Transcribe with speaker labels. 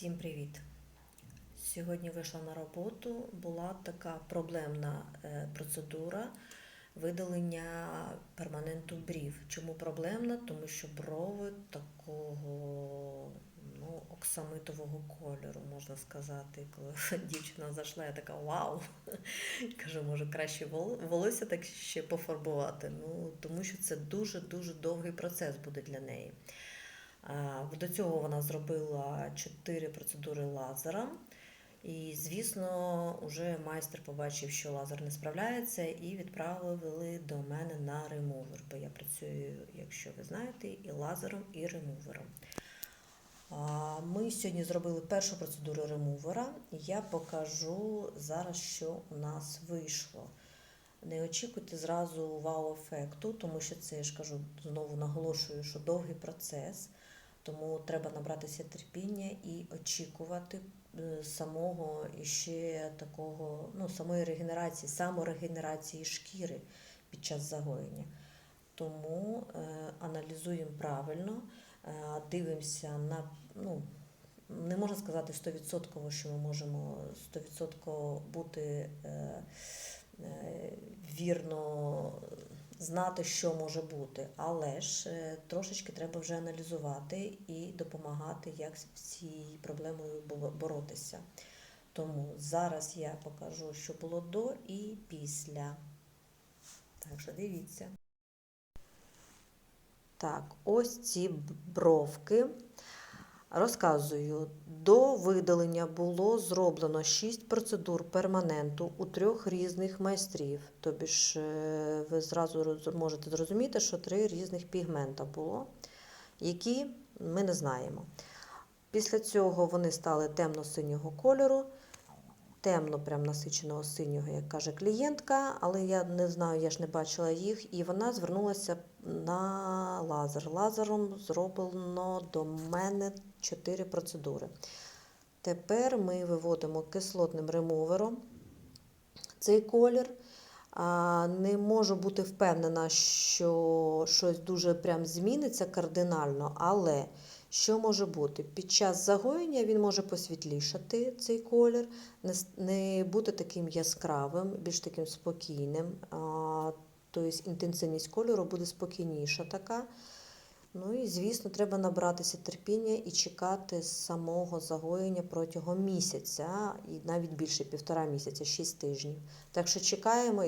Speaker 1: Всім привіт! Сьогодні вийшла на роботу. Була така проблемна е, процедура видалення перманенту брів. Чому проблемна? Тому що брови такого ну, оксамитового кольору, можна сказати. Коли дівчина зайшла, я така вау! Кажу, може краще волосся так ще пофарбувати. Ну, тому що це дуже-дуже довгий процес буде для неї. А, До цього вона зробила 4 процедури лазером. І, звісно, вже майстер побачив, що лазер не справляється, і відправили до мене на ремувер. Бо я працюю, якщо ви знаєте, і лазером, і ремувером. Ми сьогодні зробили першу процедуру ремувера. Я покажу зараз, що у нас вийшло. Не очікуйте зразу вау-ефекту, тому що це я ж кажу, знову наголошую, що довгий процес. Тому треба набратися терпіння і очікувати е, самого ще такого, ну, самої регенерації, саморегенерації шкіри під час загоєння. Тому е, аналізуємо правильно, е, дивимося на, ну, не можна сказати 100%, що ми можемо 100% бути е, е, вірно знати, що може бути, але ж е, трошечки треба вже аналізувати і допомагати, як з цією проблемою боротися. Тому зараз я покажу, що було до і після. Так що дивіться. Так, ось ці бровки. Розказую, до видалення було зроблено 6 процедур перманенту у трьох різних майстрів. Тобі ж е, ви зразу можете зрозуміти, що три різних пігмента було, які ми не знаємо. Після цього вони стали темно-синього кольору, темно, прям насиченого синього, як каже клієнтка, але я не знаю, я ж не бачила їх, і вона звернулася на лазер. Лазером зроблено до мене 4 процедури. Тепер ми виводимо кислотним ремувером цей колір. Не можу бути впевнена, що щось дуже прям зміниться кардинально, але що може бути? Під час загоєння він може посвітлішати цей колір, не, бути таким яскравим, більш таким спокійним. Тобто інтенсивність кольору буде спокійніша така. Ну і, звісно, треба набратися терпіння і чекати самого загоєння протягом місяця, і навіть більше півтора місяця, 6 тижнів. Так що чекаємо